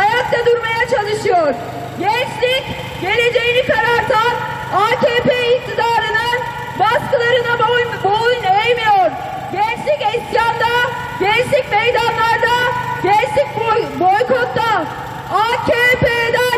ayakta durmaya çalışıyor. Gençlik geleceğini karartan AKP iktidarının baskılarına boyun, boyun eğmiyor. Gençlik isyanda, gençlik meydanlarda, gençlik boy, boykotta. AKP'den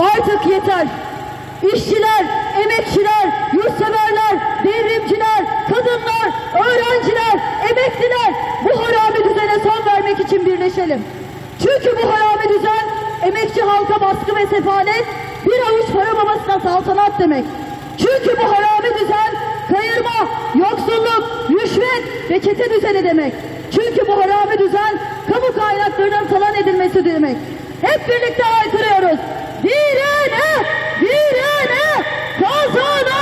Artık yeter. İşçiler, emekçiler, yurtseverler, devrimciler, kadınlar, öğrenciler, emekliler bu harami düzene son vermek için birleşelim. Çünkü bu harami düzen emekçi halka baskı ve sefalet, bir avuç para babasına saltanat demek. Çünkü bu harami düzen kayırma, yoksulluk, rüşvet ve çete düzeni demek. Çünkü bu harami düzen kamu kaynaklarının talan edilmesi demek. Hep birlikte haykırıyoruz. Direne, direne kazanacağız.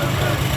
Thank you.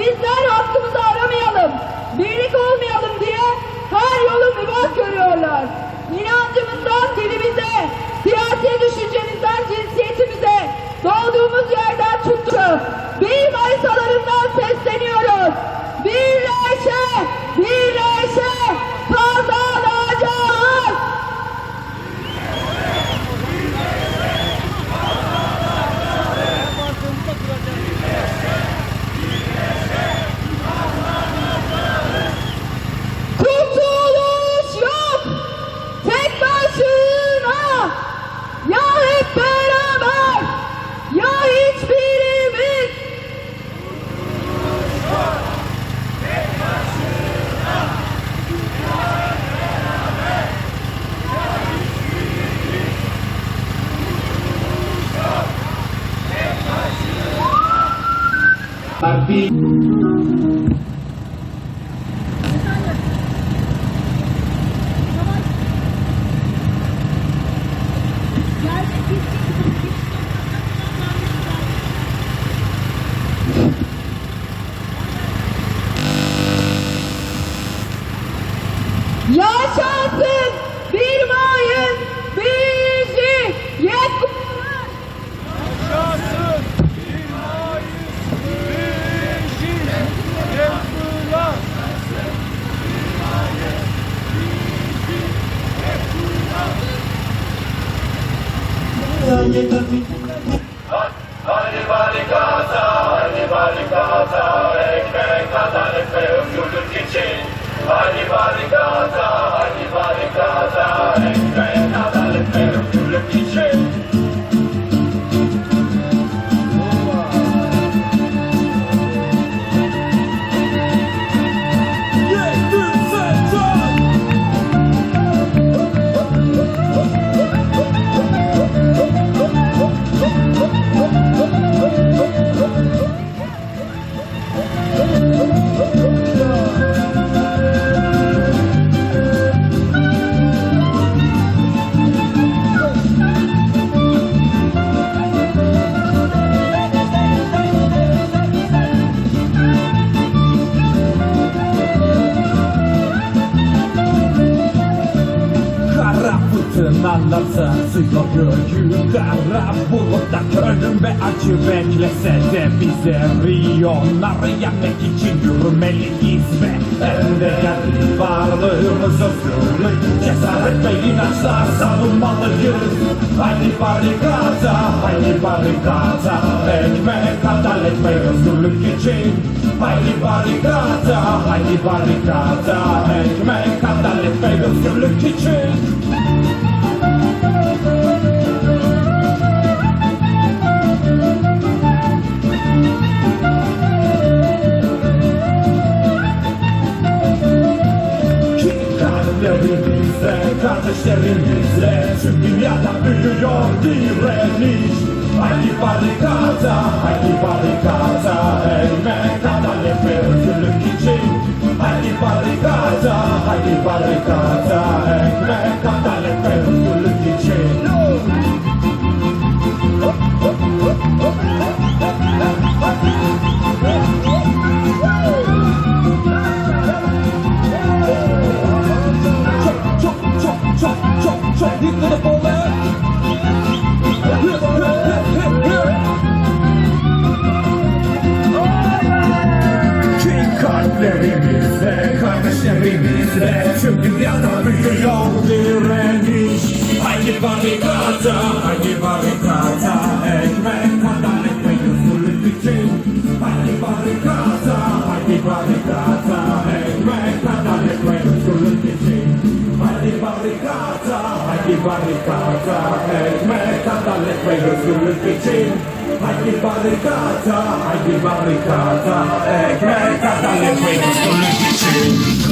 bizler hakkımızı aramayalım, birlik olmayalım diye her yolu mübah görüyorlar. İnancımızdan, dilimize, siyasi düşüncemizden, cinsiyetimize, doğduğumuz yerden tuttu. Biz barikata, fırtınalar sarsıyor göğü Kara bulutlar ölüm ve acı beklese de Bize Riyonları yenmek için yürümeliyiz ve Elde geldi varlığımız özgürlük Cesaret ve inançla savunmalıyız. Haydi barikata, haydi barikata Ekmek, adalet ve özgürlük için. Haydi barikata, haydi barikata Ekmek, adalet ve özgürlük için kardeşlerimizle Tüm dünyada büyüyor direniş Haydi barikata, haydi barikata Ekmek, adalet ve özgürlük için Haydi barikata, haydi barikata Ekmek, adalet barikata, haydi barikata Ekmek, adalet ve özgürlük için Haydi barikata, haydi barikata Ekmek, adalet ve özgürlük için Haydi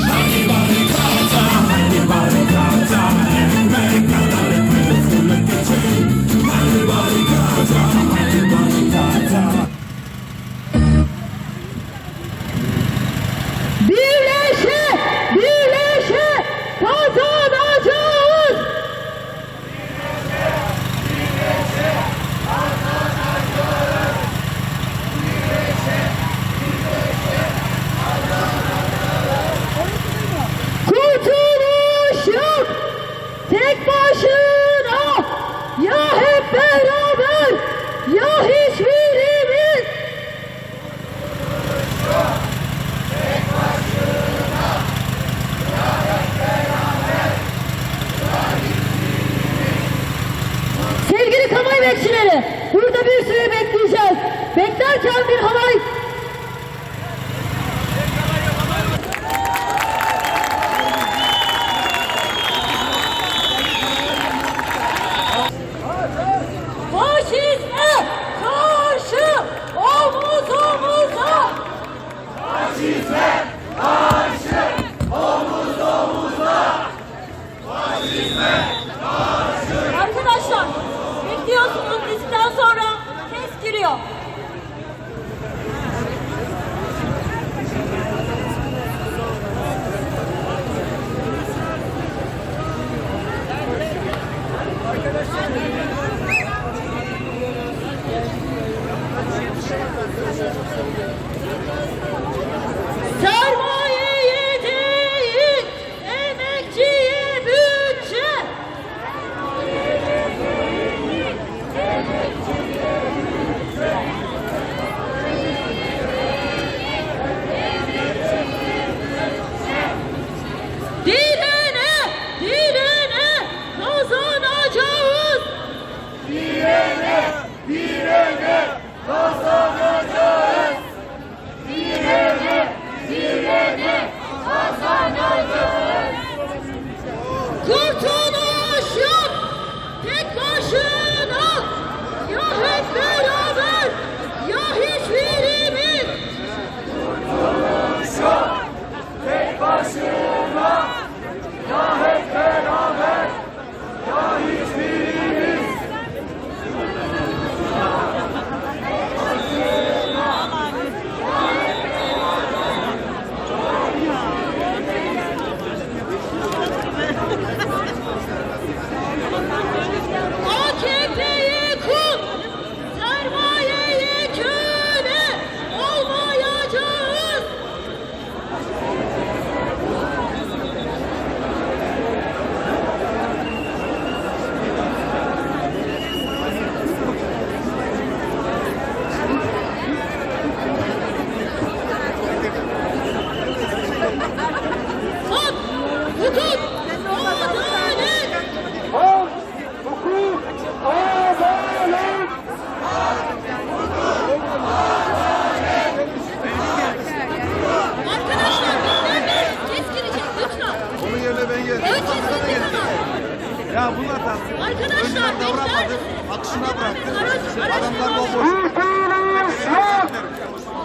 Davranmadı. bekler Akışına bıraktı. Araç- araç- Adamlar bomboş.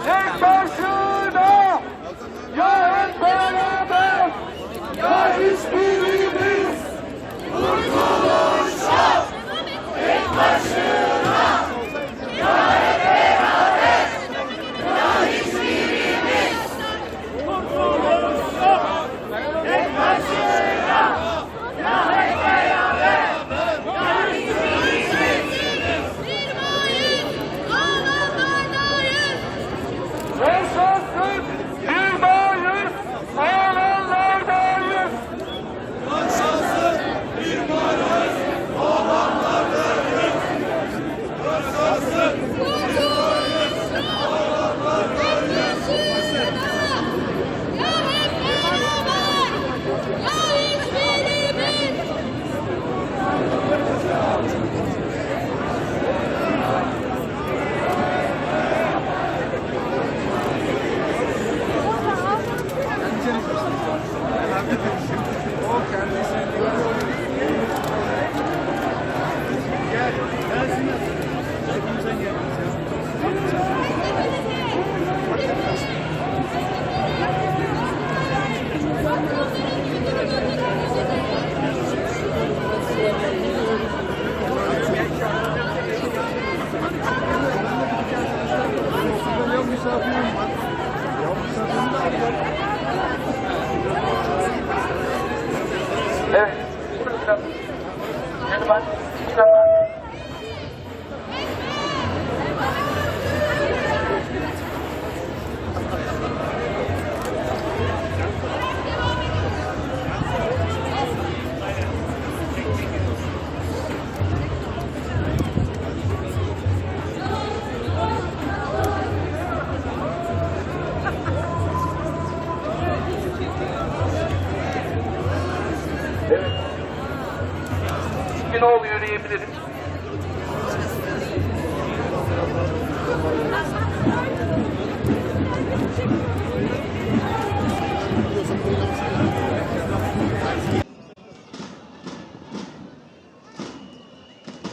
Tek başına Ya hep beraber Ya hiçbirimiz